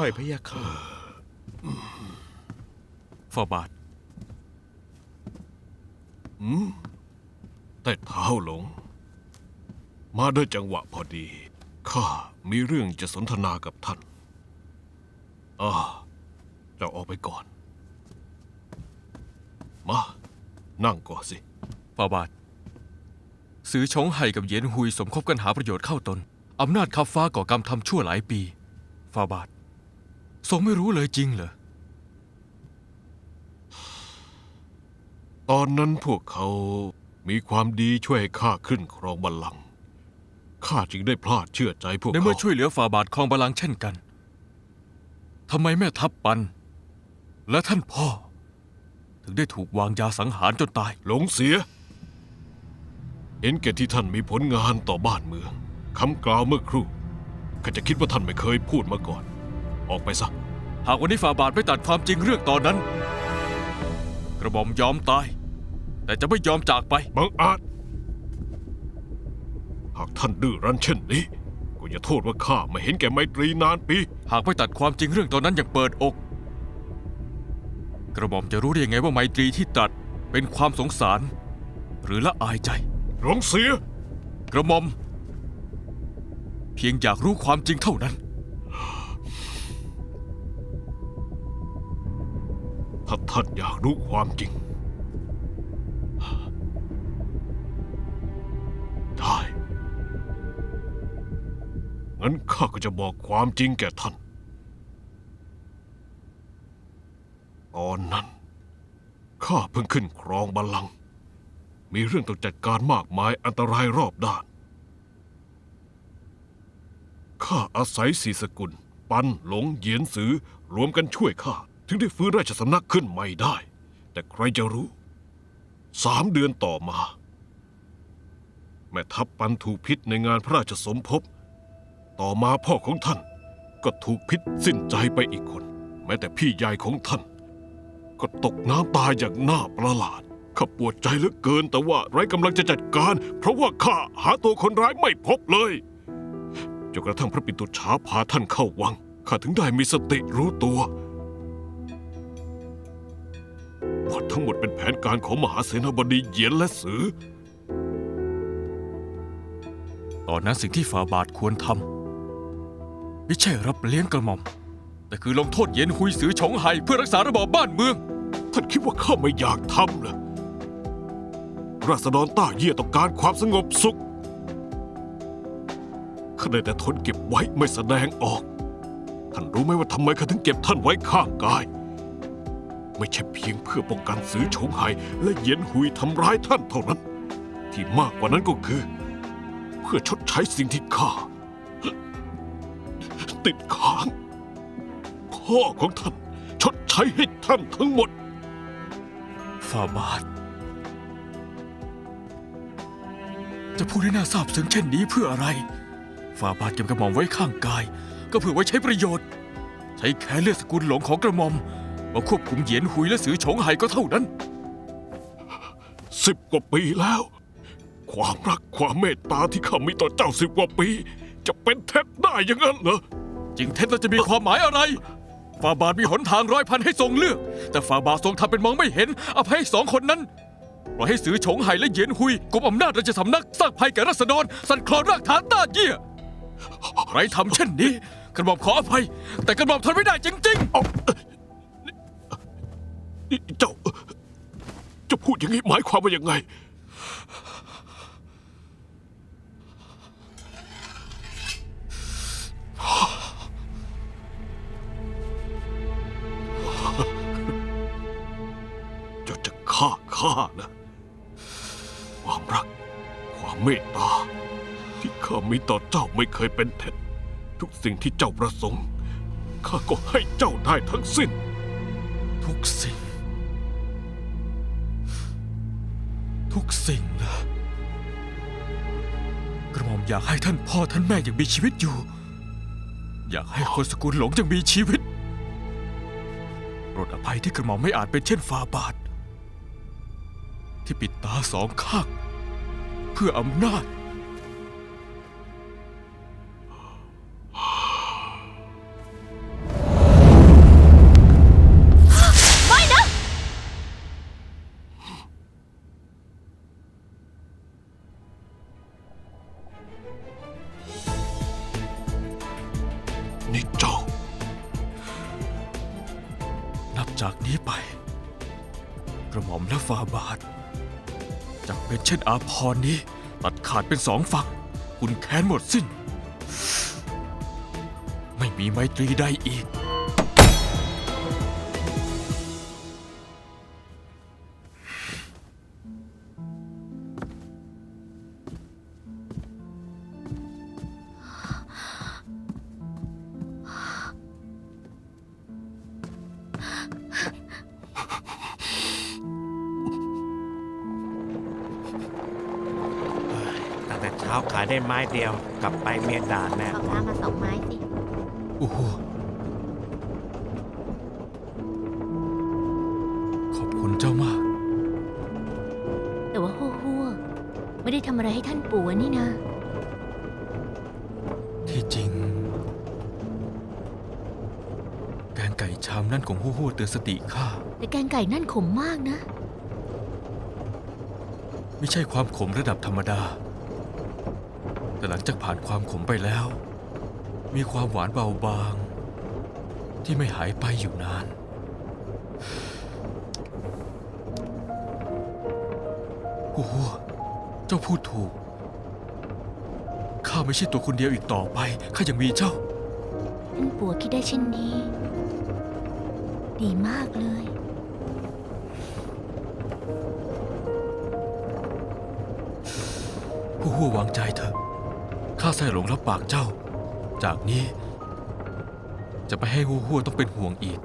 ค่อยๆพะยะค่ะฟาบาทแต่เท้าหลง มาด้วยจังหวะพอดี ข้ามีเรื่องจะสนทนากับท่านอ่าเจะออกไปก่อน มา นั่งก่อนสิฟาบาทซื้อชงไห่กับเหยียนหุยสมคบกันหาประโยชน์เข้าตน อำนาจขับฟ้าก่อกรรมทำชั่วหลายปีฟาบาท ทรงไม่รู้เลยจริงเหรอ ตอนนั้นพวกเขามีความดีช่วยให้ข้าขึ้นครองบัลลังก์ข้าจึงได้พลาดเชื่อใจพวกในเขาเมื่อช่วยเหลือฟาบาทครองบาลังก์เช่นกัน ทำไมแม่ทัพปัน และท่านพ่อ ถึงได้ถูกวางยาสังหารจนตาย หลงเสีย เห็นแก่ที่ท่านมีผลงานต่อบ้านเมืองคำกล่าวเมื่อครู่ข้าจะคิดว่าท่านไม่เคยพูดมาก่อน ออกไปซะ หากวันนี้ฟาบาทไม่ตัดความจริงเรื่องตอนนั้น กระหม่อมยอมตาย แต่จะไม่ยอมจากไป บังอาจ หากท่านดื้อรั้นเช่นนี้ ก็อย่าโทษว่าข้าไม่เห็นแก่ไมตรีนานปี หากไม่ตัดความจริงเรื่องตอนนั้นอย่างเปิดอก กระหม่อมจะรู้ได้ยังไงว่าไมตรีที่ตัดเป็นความสงสาร หรือละอายใจ หลงเสีย กระหม่อม เพียงอยากรู้ความจริงเท่านั้น ถ้าท่านอยากรู้ความจริง ได้ งั้นข้าก็จะบอกความจริงแก่ท่าน ตอนนั้น ข้าเพิ่งขึ้นครองบัลลังก์ มีเรื่องต้องจัดการมากมายอันตรายรอบด้าน ข้าอาศัยสีสกุล ปันหลงเหยียนสือรวมกันช่วยข้า ถึงได้ฟื้นราชสำนักขึ้นใหม่ได้ แต่ใครจะรู้ สามเดือนต่อมา แม่ทัพปันถูกพิษในงานพระราชสมภพ ต่อมาพ่อของท่านก็ถูกพิษสิ้นใจไปอีกคน แม้แต่พี่ใหญ่ของท่าน ก็ตกน้ำตายอย่างน่าประหลาดข้าปวดใจเหลือเกินแต่ว่าไร้กำลังจะจัดการ เพราะว่าข้าหาตัวคนร้ายไม่พบเลยจนกระทั่งพระปิตุฉาพาท่านเข้าวังข้าถึงได้มีสติรู้ตัว ทั้งหมดเป็นแผนการของมหาเสนาบดีเหยียนและสือ ตอนนั้นสิ่งที่ฟาบาทควรทำไม่ใช่รับเลี้ยงกระหม่อม แต่คือลงโทษเหย็นหุยสือฉงไห่เพื่อรักษาระบอบบ้านเมือง ท่านคิดว่าข้าไม่อยากทำเหรอราษฎรต้าเยี่ยต้องการความสงบสุขข้าได้แต่ทนเก็บไว้ไม่แสดงออก ท่านรู้ไหมว่าทำไมข้าถึงเก็บท่านไว้ข้างกาย ไม่ใช่เพียงเพื่อป้องกันสือฉงไห่และเหยียนหุยทำร้ายท่านเท่านั้น ที่มากกว่านั้นก็คือ เพื่อชดใช้สิ่งที่ข้าติดค้างพ่อของท่าน ชดใช้ให้ท่านทั้งหมดฟาบาท จะพูดให้น่าซาบซึ้งเช่นนี้เพื่ออะไรฟาบาทเก็บกระหม่อมไว้ข้างกาย ก็เพื่อไว้ใช้ประโยชน์ ใช้แค่เลือดสกุลหลงของกระหม่อม มาควบคุมเหยียนหุยและสือฉงไห่ก็เท่านั้น สิบกว่าปีแล้ว ความรักความเมตตาที่ข้ามีต่อเจ้าสิบกว่าปี จะเป็นเท็จได้อยังงั้นเหรอ จริงเท็จแล้วจะมีความหมายอะไรฟาบาทมีหนทางร้อยพันให้ทรงเลือก แต่ฟาบาททรงทำเป็นมองไม่เห็นอภัยให้สองคนนั้นปล่อยให้สือฉงไห่และเหยียนหุยกุมอำนาจราชสำนักสร้างภัยแก่รัษฎรสั่นคลอนรากฐานต้านเยี่ยใครทำเช่นนี้กระหม่อมขออภัย แต่กระหม่อมทนไม่ได้จริงนี่ เจ้าเจะพูดอย่างนี้หมายความว่ายังไง เจ้าจะฆ่าข้านะ ความรัก ความเมตตา ที่ข้ามีต่อเจ้าไม่เคยเป็นเท็จ ทุกสิ่งที่เจ้าประสงค์ ข้าก็ให้เจ้าได้ทั้งสิ้น ทุกสิ่ง ทุกสิ่งละกระหม่อมอยากให้ท่านพ่อท่านแม่ยังมีชีวิตอยู่ อยากให้คนสกุลหลงยังมีชีวิตโปรดอภัยที่กระหม่อมไม่อาจเป็นเช่นฟาบาท ที่ปิดตาสองข้างเพื่ออำนาจ นับจากนี้ไป กระหม่อมและฟาบาทจะเป็นเช่นอาพรณ์นี้ ตัดขาดเป็นสองฝั่งคุณแค้นหมดสิ้น ไม่มีไมตรีใดอีก เช้าขายได้ไม้เดียว กลับไปเมียด่าแน่ เอาข้ามาสองไม้สิ โอ้โห ขอบคุณเจ้ามาก แต่ว่าหัวหัวไม่ได้ทำอะไรให้ท่านปู่อะนี่นะ ที่จริง แกงไก่ชามนั่นของฮู้ฮู้เตือนสติข้า แต่แกงไก่นั่นขมมากนะ ไม่ใช่ความขมระดับธรรมดา แต่หลังจากผ่านความขมไปแล้ว มีความหวานเบาบาง ที่ไม่หายไปอยู่นาน โอ้โหเจ้าพูดถูก ข้าไม่ใช่ตัวคนเดียวอีกต่อไป ข้ายังมีเจ้า ท่านปู่คิดได้เช่นนี้ ดีมากเลย ผู้หัววางใจเถอะ ข้าใส่หลงรับปากเจ้า จากนี้ จะไม่ให้หัวหัวต้องเป็นห่วงอีก